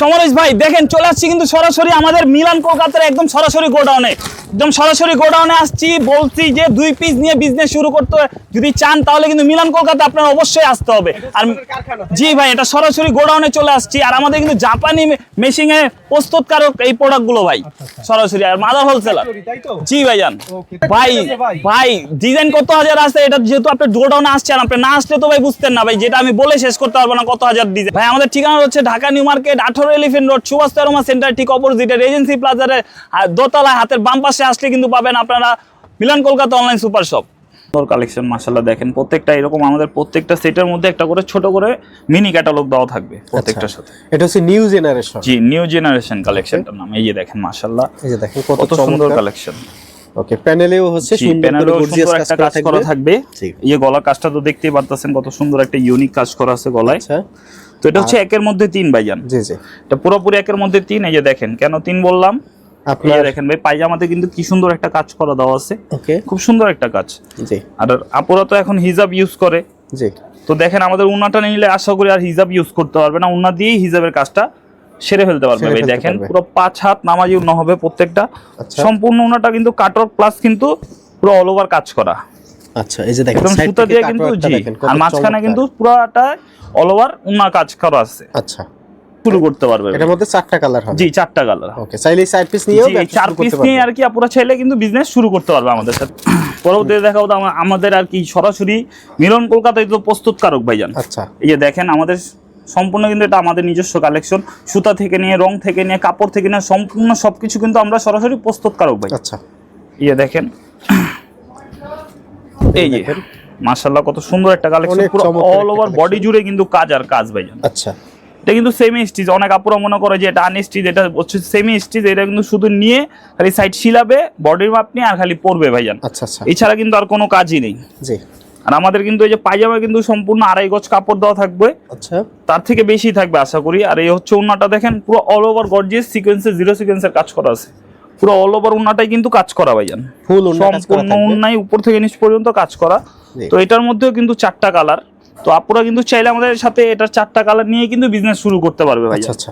সমরেশ ভাই দেখেন চলে আসছি কিন্তু সরাসরি আমাদের মিলান কলকাতার একদম সরাসরি গোডাউনে। একদম সরাসরি গোডাউনে আসছি বলছি যে দুই পিস নিয়ে বিজনেস শুরু করতে যদি চান তাহলে কিন্তু মিলান কলকাতা আপনার অবশ্যই আসতে হবে। আর জি ভাই এটা সরাসরি গোডাউনে চলে আসছি। আর আমাদের কিন্তু জাপানি মেশিনে প্রস্তুতকারক এই প্রোডাক্টগুলো ভাই সরাসরি। আর মাদার হোলসেলার। জি ভাই আছে ভাই। ভাই ডিজাইন কত হাজার আছে? এটা যেহেতু আপনি গোডাউনে আসছেন আপনি না আসলে তো ভাই বুঝতেন না ভাই। যেটা আমি বলে শেষ করতে পারব না কত হাজার ডিজাইন ভাই আমাদের ঠিকানা হচ্ছে ঢাকা নিউ মার্কেট আঠারো এলিফেন্ট রোড সুভাষ তেরোমা সেন্টার ঠিক অপোজিটে এজেন্সি প্লাজারের দোতলায় হাতের বাম পাশে আসলে কিন্তু পাবেন আপনারা Milan Kolkata online super shop collection মাশাল্লাহ দেখেন প্রত্যেকটা এরকম আমাদের প্রত্যেকটা সেটের মধ্যে একটা করে ছোট করে মিনি ক্যাটালগ দেওয়া থাকবে প্রত্যেকটার সাথে। এটা হচ্ছে নিউ জেনারেশন জি নিউ জেনারেশন কালেকশনটার নাম। এই যে দেখেন মাশাল্লাহ এই যে দেখেন কত সুন্দর কালেকশন ওকে প্যানেলেও হচ্ছে সুন্দর গর্জিয়াস কাজ একটা করা কাজ করা থাকবে। এই গলার কাজটা তো দেখতেই পারতেছেন কত সুন্দর একটা ইউনিক কাজ করা আছে গলায়। আচ্ছা। তো এটা হচ্ছে একের মধ্যে তিন ভাইজান। জি জি। এটা পুরোপুরি একের মধ্যে তিন এই যে দেখেন কেন তিন বললাম? আপনার দেখেন ভাই পায়জামাতে কিন্তু কি সুন্দর একটা কাজ করা দেওয়া আছে। ওকে। খুব সুন্দর একটা কাজ। জি। আর আপুরা তো এখন হিজাব ইউজ করে। জি। তো দেখেন আমাদের উন্নাটা নিলে আশা করি আর হিজাব ইউজ করতে পারবে না। উন্না দিয়েই হিজাবের কাজটা সেরে ফেলতে পারবে ভাই। দেখেন পুরো পাঁচ হাত নামাজি উন্ন হবে প্রত্যেকটা। আচ্ছা। সম্পূর্ণ উন্নাটা কিন্তু কাটর প্লাস কিন্তু পুরো অল ওভার কাজ করা। আচ্ছা এই যে দেখেন সুতা দিয়ে কিন্তু জি আর মাঝখানে কিন্তু পুরোটা অল ওভার উন্না কাজ করা আছে। আচ্ছা। শুরু করতে পারবে। এটার মধ্যে চারটা কালার হবে। জি চারটা কালার ওকে চাইলে চার পিস নিয়েও জি, চার পিস নিয়ে আর কি আপুরা চাইলে কিন্তু বিজনেস শুরু করতে পারবে আমাদের সাথে। পরবর্তীতে দেখাও তো আমাদের আর কি সরাসরি মিলন কলকাতায় তো প্রস্তুতকারক ভাইজান। আচ্ছা। এই যে দেখেন আমাদের সম্পূর্ণ কিন্তু এটা আমাদের নিজস্ব কালেকশন সুতা থেকে নিয়ে রং থেকে নিয়ে কাপড় থেকে নিয়ে সম্পূর্ণ সবকিছু কিন্তু আমরা সরাসরি প্রস্তুতকারক ভাই। আচ্ছা। এই যে দেখেন। এই যে দেখেন। মাশাল্লাহ কত সুন্দর একটা কালেকশন পুরো অল ওভার বডি জুড়ে কিন্তু কাজ আর কাজ ভাইজান। আচ্ছা। এটা কিন্তু সেমি স্টিচ অনেক আপুরা মনে করে যে এটা আনস্টিচ এটা হচ্ছে সেমি স্টিচ এটা কিন্তু শুধু নিয়ে খালি সাইড শিলাবে বডির মাপ নিয়ে আর খালি পরবে ভাইজান। আচ্ছা আচ্ছা। এছাড়া কিন্তু আর কোনো কাজই নেই। জি। আর আমাদের কিন্তু এই যে পায়জামা কিন্তু সম্পূর্ণ আড়াই গজ কাপড় দেওয়া থাকবে। আচ্ছা। তার থেকে বেশি থাকবে আশা করি। আর এই হচ্ছে উন্নাটা দেখেন পুরো অল ওভার গর্জিয়াস সিকোয়েন্সে জিরো সিকোয়েন্সের কাজ করা আছে। পুরো অল ওভার উন্নাটাই কিন্তু কাজ করা ভাইজান। ফুল ওন্না কাজ করা সম্পূর্ণ উন্নাই উপর থেকে নিচ পর্যন্ত কাজ করা। তো এটার মধ্যেও কিন্তু চারটা কালার তো আপুরা কিন্তু চাইলে আমাদের সাথে এটার চারটা কালার নিয়ে কিন্তু বিজনেস শুরু করতে পারবে ভাই আচ্ছা আচ্ছা।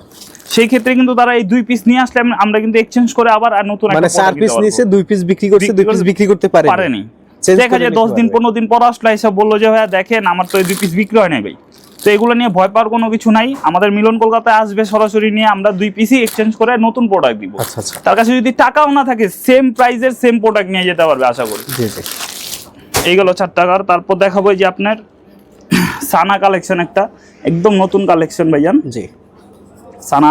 সেই ক্ষেত্রে কিন্তু তারা এই দুই পিস নিয়ে আসলে আমরা কিন্তু এক্সচেঞ্জ করে আবার আর নতুন মানে চার পিস। নিচে দুই পিস বিক্রি করছে দুই পিস বিক্রি করতে পারে পারেনি। দেখা যায় দশ দিন। পনেরো দিন পর আসলে এসে বলল যে ভাইয়া দেখেন আমার তো এই দুই পিস বিক্রি হয় নাই ভাই। তো এগুলো নিয়ে ভয় পাওয়ার কোনো কিছু নাই। আমাদের মিলন কলকাতায় আসবে সরাসরি নিয়ে আমরা দুই পিসই এক্সচেঞ্জ করে নতুন প্রোডাক্ট দিব। আচ্ছা আচ্ছা। তার কাছে যদি টাকাও না থাকে সেম প্রাইজের সেম প্রোডাক্ট নিয়ে যেতে পারবে আশা করি। জি জি। এইগুলো চার টাকার তারপর দেখাবো এই যে আপনার সানা কালেকশন একটা একদম নতুন কালেকশন ভাইজান। জি। সানা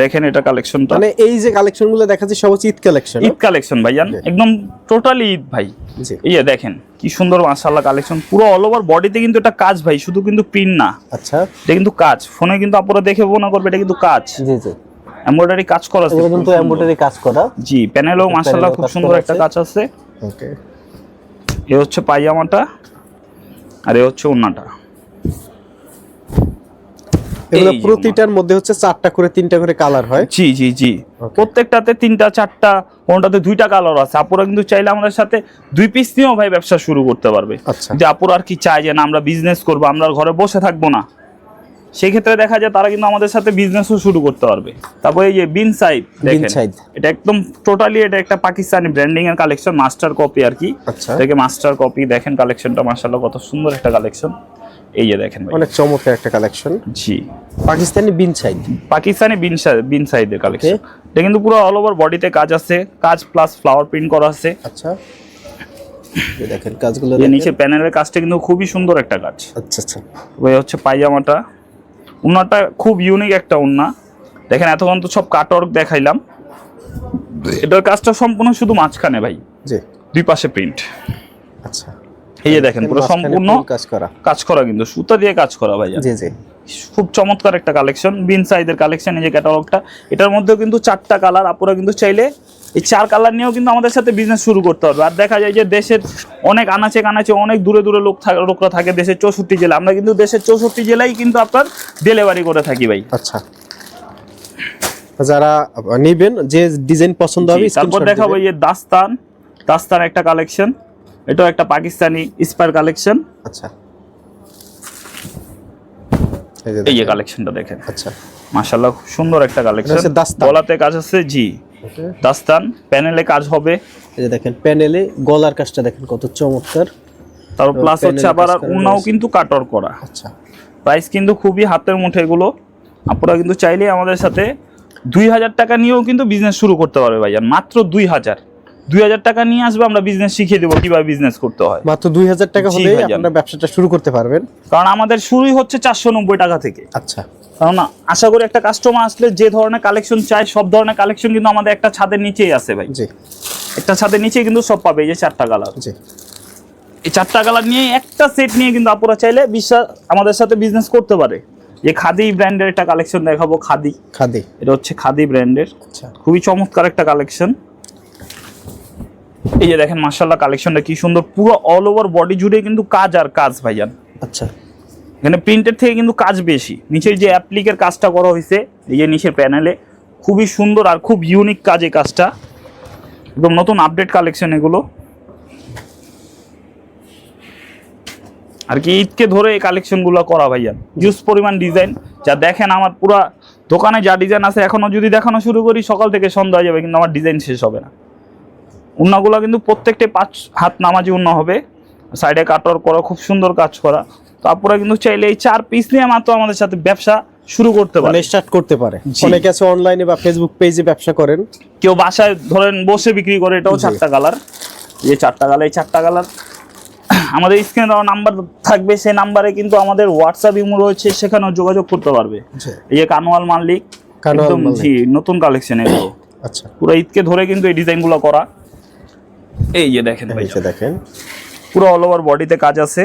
দেখেন এটা কালেকশনটা। মানে এই যে কালেকশনগুলো দেখা যাচ্ছে সব হচ্ছে ঈদ কালেকশন। ঈদ কালেকশন ভাইজান। একদম টোটালি ঈদ ভাই। জি। এই দেখেন কি সুন্দর মাশাআল্লাহ কালেকশন। পুরো অল ওভার বডিতে কিন্তু এটা কাজ ভাই শুধু কিন্তু প্রিন্ট না। আচ্ছা। এটা কিন্তু কাজ। ফোনে কিন্তু আপনারা দেখে মনে করবে এটা কিন্তু কাজ। জি জি। এমব্রয়ডারি কাজ করা আছে। খুব কিন্তু। এমব্রয়ডারি কাজ করা। জি প্যানেলও মাশাআল্লাহ খুব সুন্দর একটা কাজ আছে। ওকে এ হচ্ছে পায়জামাটা। আর এ হচ্ছে ওন্নাটা এগুলো প্রতিটার মধ্যে হচ্ছে চারটা করে তিনটা করে কালার হয়? জি জি জি। প্রত্যেকটাতে তিনটা চারটা কোনটাতে দুইটা কালার আছে। আপুরা কিন্তু চাইলে আমাদের সাথে দুই পিস নিয়েও ভাই ব্যবসা শুরু করতে পারবে। আচ্ছা। যে আপুরা আর কি চায় যে না আমরা বিজনেস করব আমরা ঘরে বসে থাকব না। সেই ক্ষেত্রে দেখা যায় তারা কিন্তু আমাদের সাথে বিজনেসও শুরু করতে পারবে। তারপরে এই যে বিন সাইড side। এটা একদম টোটালি এটা একটা পাকিস্তানি ব্র্যান্ডিং এর কালেকশন মাস্টার কপি আর কি। দেখে মাস্টার কপি দেখেন কালেকশনটা মাশাআল্লাহ কত সুন্দর একটা কালেকশন এই যে দেখেন অনেক চমৎকার একটা কালেকশন জি। পাকিস্তানি বিন সাইড পাকিস্তানি বিন সা- বিন সাইডের কালেকশন এটা কিন্তু পুরো অল ওভার বডিতে কাজ আছে কাজ প্লাস ফ্লাওয়ার প্রিন্ট করা আছে। আচ্ছা। দেখেন কাজগুলো নিচে প্যানেলের কাজটা কিন্তু খুবই সুন্দর একটা কাজ। আচ্ছা আচ্ছা। ওই হচ্ছে পায়জামাটা উন্নাটা খুব ইউনিক একটা উন্না। দেখেন এতক্ষণ তো সব কাটওয়ার্ক দেখাইলাম। এটার কাজটা সম্পূর্ণ শুধু মাঝখানে ভাই। জি। দুই পাশে প্রিন্ট আচ্ছা। এই যে দেখেন পুরো সম্পূর্ণ কাজ করা। কাজ করা কিন্তু সুতা দিয়ে কাজ করা ভাই জি জি। খুব চমৎকার একটা কালেকশন বিন সাইজের কালেকশন এই যে ক্যাটালগটা এটার মধ্যেও কিন্তু চারটা কালার আপুরা কিন্তু চাইলে এই চার কালার নিয়েও কিন্তু আমাদের সাথে বিজনেস শুরু করতে হবে। আর দেখা যায় যে দেশের অনেক আনাচে কানাচে অনেক দূরে দূরে লোক লোকরা থাকে দেশের চৌষট্টি জেলা। আমরা কিন্তু দেশের চৌষট্টি জেলায় কিন্তু আপনার ডেলিভারি করে থাকি ভাই। আচ্ছা। যারা নেবেন যে ডিজাইন পছন্দ হবে তারপর দেখাবো যে দাস্তান। দাস্তান একটা কালেকশন এটাও একটা পাকিস্তানি স্পার কালেকশন আচ্ছা। এই যে। কালেকশনটা দেখেন। আচ্ছা। মাশাআল্লাহ খুব সুন্দর একটা কালেকশন। গলাতে কাজ আছে জি। দাস্তান প্যানেলে কাজ হবে? এই যে দেখেন প্যানেলে গলার কাজটা দেখেন কত চমৎকার। তারপর প্লাস হচ্ছে আবার উনাও কিন্তু কাটর করা। আচ্ছা। প্রাইস কিন্তু খুবই হাতের মুঠে এগুলো আপনারা কিন্তু চাইলে আমাদের সাথে দুই হাজার টাকা নিয়েও কিন্তু বিজনেস শুরু করতে পারবে ভাইজান মাত্র দুই হাজার। দুই হাজার টাকা নিয়ে আসবে আমরা বিজনেস শিখিয়ে দেবো কীভাবে বিজনেস করতে হয়। মাত্র দুই হাজার টাকা হলে আপনারা ব্যবসাটা শুরু করতে পারবেন। কারণ আমাদের শুরুই হচ্ছে চারশো নব্বই টাকা থেকে। আচ্ছা। কারণ আশা করি একটা কাস্টমার আসলে যে ধরনের কালেকশন চায় সব ধরনের কালেকশন কিন্তু আমাদের একটা ছাদের নিচেই আছে ভাই। জি। একটা ছাদের নিচেই কিন্তু সব পাবে এই যে চারটা কালার জি। এই চারটা কালার নিয়ে একটা সেট নিয়ে কিন্তু আপুরা চাইলে বিশ্বাস আমাদের সাথে বিজনেস করতে পারে। যে খাদি ব্র্যান্ডের একটা কালেকশন দেখাবো খাদি। খাদি। এটা হচ্ছে খাদি ব্র্যান্ডের আচ্ছা। খুবই চমৎকার একটা কালেকশন এই যে দেখেন মার্শাল্লাহ কালেকশনটা কি সুন্দর। পুরো অল ওভার বডি জুড়ে কিন্তু কাজ আর কাজ ভাইজান। আচ্ছা। এখানে প্রিন্টের থেকে কিন্তু কাজ বেশি। নিচের যে অ্যাপ্লিকের কাজটা করা হয়েছে এই যে নিচের প্যানেলে খুবই সুন্দর আর খুব ইউনিক কাজ এই কাজটা। একদম নতুন আপডেট কালেকশন এগুলো। আর কি ঈদকে ধরে এই কালেকশনগুলো করা ভাইয়ান ইউজ পরিমাণ ডিজাইন যা দেখেন আমার পুরা দোকানে যা ডিজাইন আছে এখনও যদি দেখানো শুরু করি সকাল থেকে সন্ধ্যা হয়ে যাবে কিন্তু আমার ডিজাইন শেষ হবে না। উন্নাগুলো কিন্তু প্রত্যেকটা পাঁচ হাত নামাজি উন্না হবে। সাইডে কাটর করা খুব সুন্দর কাজ করা। তো আপনারা কিন্তু চাইলে এই চার পিস নিয়ে মাত্র আমাদের সাথে ব্যবসা শুরু করতে পারে। মানে স্টার্ট করতে পারে। অনেকে আছে অনলাইনে বা ফেসবুক পেজে ব্যবসা করেন। কেউ বাসায় ধরেন বসে বিক্রি করে এটাও। চারটা কালার এই চারটা কালার এই চারটা কালার আমাদের স্ক্রিনে দেওয়া নাম্বার থাকবে সেই নাম্বারে কিন্তু আমাদের হোয়াটসঅ্যাপ ইমো রয়েছে সেখানেও যোগাযোগ করতে পারবে। এই যে কানোয়াল মালিক একদম জি নতুন কালেকশন এগুলো। আচ্ছা। পুরো ঈদকে ধরে কিন্তু এই ডিজাইনগুলো করা। এই যে দেখেন যে দেখেন। পুরো অল ওভার বডিতে কাজ আছে।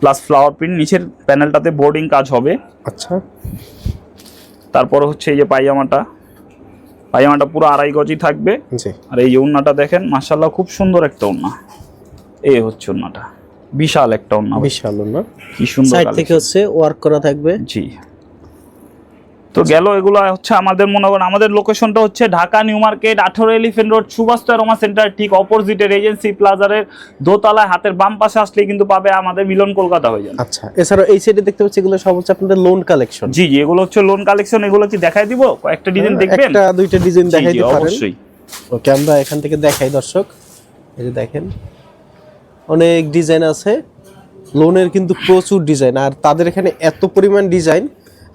প্লাস ফ্লাওয়ার প্রিন্ট নিচের প্যানেলটাতে বোর্ডিং কাজ হবে। আচ্ছা। তারপরে হচ্ছে এই যে পায়জামাটা। পায়জামাটা পুরো আড়াই গজি থাকবে। আর এই যে উন্নাটা দেখেন মাসাল্লাহ খুব সুন্দর একটা উন্না এই হচ্ছে উন্নাটা বিশাল একটা উন্না বিশাল না কি সুন্দর সাইড থেকে হচ্ছে ওয়ার্ক করা থাকবে। জি। তো গেল এগুলো হচ্ছে আমাদের মনে করেন আমাদের লোকেশনটা হচ্ছে ঢাকা নিউ মার্কেট আঠারো elephant road Subhash Roma centre ঠিক অপোজিটের এজেন্সি প্লাজারের দোতলায় হাতের বাম পাশে আসলে কিন্তু পাবে আমাদের মিলন কলকাতা হয়ে যাবে। আচ্ছা এছাড়া এই সাইডে দেখতে পাচ্ছি এগুলো সব হচ্ছে আপনাদের লোন কালেকশন জি জি এগুলো হচ্ছে লোন কালেকশন এগুলো কি দেখাই দিব? কয়েকটা ডিজাইন দেখবেন? একটা দুইটা ডিজাইন দেখাই দিতে পারেন। অবশ্যই। ওকে আমরা এখান থেকে দেখাই দর্শক। এই যে দেখেন অনেক ডিজাইন আছে। লোনের কিন্তু প্রচুর ডিজাইন আর তাদের এখানে এত পরিমাণ ডিজাইন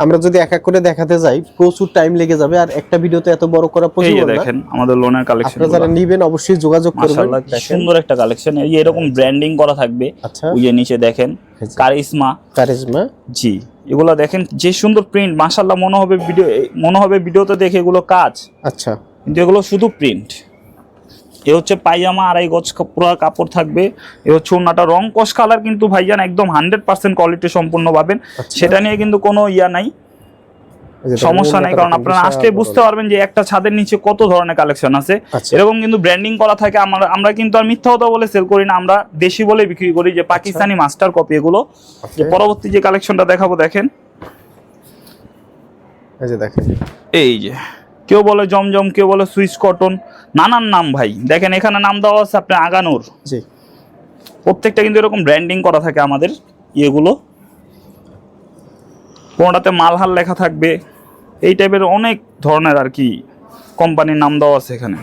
আমরা যদি এক এক করে দেখাতে যাই প্রচুর টাইম লেগে যাবে আর একটা ভিডিওতে এত বড় করা পসিবল না। দেখেন আমাদের লোনের কালেকশন আপনারা যারা নিবেন অবশ্যই যোগাযোগ করবেন। সুন্দর একটা কালেকশন এই এরকম ব্র্যান্ডিং করা থাকবে। আচ্ছা। ওই যে নিচে দেখেন যে। কারিশমা জি এগুলো দেখেন যে সুন্দর প্রিন্ট মাশাআল্লাহ মনে হবে ভিডিও মনে হবে ভিডিওতে দেখে এগুলো কাজ। আচ্ছা। কিন্তু এগুলো শুধু প্রিন্ট এ হচ্ছে পায়জামা আড়াই গজ পুরো কাপড় থাকবে। এ হচ্ছে ওনাটা রং কস কালার কিন্তু ভাইজান একদম হান্ড্রেড পার্সেন্ট কোয়ালিটি সম্পূর্ণ পাবেন। আচ্ছা। সেটা নিয়ে কিন্তু কোনো ইয়া নাই। সমস্যা নেই কারণ আপনারা আসলে বুঝতে পারবেন যে একটা ছাদের নিচে কত ধরনের কালেকশন আছে। আচ্ছা। এরকম কিন্তু ব্র্যান্ডিং করা থাকে আমরা আমরা কিন্তু আর মিথ্যা কথা বলে সেল করি না আমরা দেশি বলে বিক্রি করি যে পাকিস্তানি মাস্টার কপি এগুলো। যে পরবর্তী যে কালেকশনটা দেখাবো দেখেন। এই যে দেখেন। এই যে। কেউ বলে জমজম কেউ বলে সুইচ কটন নানান নাম ভাই। দেখেন এখানে নাম দেওয়া আছে আপনার আগানোর। জি। প্রত্যেকটা কিন্তু এরকম ব্র্যান্ডিং করা থাকে আমাদের ইয়েগুলো। কোনটাতে মালহাল লেখা থাকবে এই টাইপের অনেক ধরনের আর কি কোম্পানির নাম দেওয়া আছে এখানে।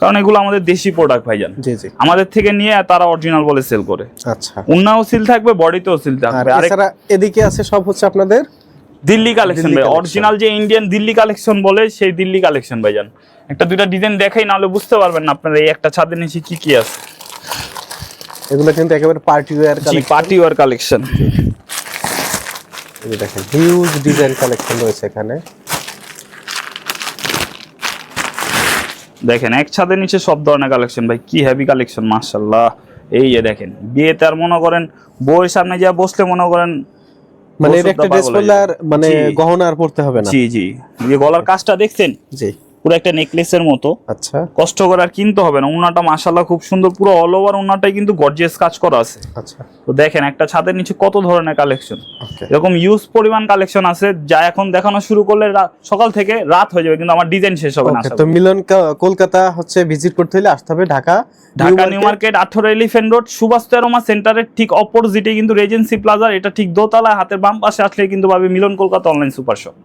কারণ এগুলো আমাদের দেশি প্রোডাক্ট ভাইজান। জি জি। আমাদের থেকে নিয়ে তারা অরিজিনাল বলে সেল করে। আচ্ছা। উন্নাও সিল থাকবে বডিতেও সিল থাকবে। এছাড়া এদিকে আছে সব হচ্ছে আপনাদের দিল্লি কালেকশন ভাই। অরিজিনাল যে ইন্ডিয়ান দিল্লি কালেকশন বলে সেই দিল্লি কালেকশন ভাইজান। একটা দুইটা ডিজাইন দেখাই নাহলে বুঝতে পারবেন না আপনারা এই একটা ছাদের নিচে কি কি আছে। এগুলো কিন্তু একেবারে party wear collection party wear collection এই দেখেন হিউজ ডিজাইন কালেকশন রয়েছে এখানে। দেখেন এক ছাদের নিচে সব ধরনের কালেকশন ভাই কি হেভি কালেকশন মাশাল্লাহ এই যে দেখেন বিয়েতে আর মনে করেন বউয়ের সামনে যা বসলে মনে করেন মানে এটা একটা ড্রেস পরলে আর মানে গহনা আর পড়তে হবে না। জি জি। গলার কাজটা দেখছেন? জি। পুরো একটা নেকলেসের মতো। আচ্ছা। কষ্ট করে আর কিনতে হবে না। উনাটা মাশাল্লাহ খুব সুন্দর। পুরো অল ওভার উনাটাই কিন্তু গর্জিয়াস কাজ করা আছে। আচ্ছা। তো দেখেন একটা ছাদের নিচে কত ধরনের কালেকশন এরকম ইউজ পরিমাণ কালেকশন আছে যা এখন দেখানো শুরু করলে সকাল থেকে রাত হয়ে যাবে কিন্তু আমার ডিজাইন শেষ হবে না তো মিলন কলকাতা হচ্ছে ভিজিট করতে হলে আসতে হবে ঢাকা ঢাকা নিউ মার্কেট আঠারো এলিফেন্ট রোড সুভাষ তেরোমা সেন্টারের ঠিক অপোজিটে কিন্তু রেজেন্সি প্লাজার এটা ঠিক দোতলা হাতের বাম পাশে আসলে কিন্তু পাবে Milan Kolkata online super shop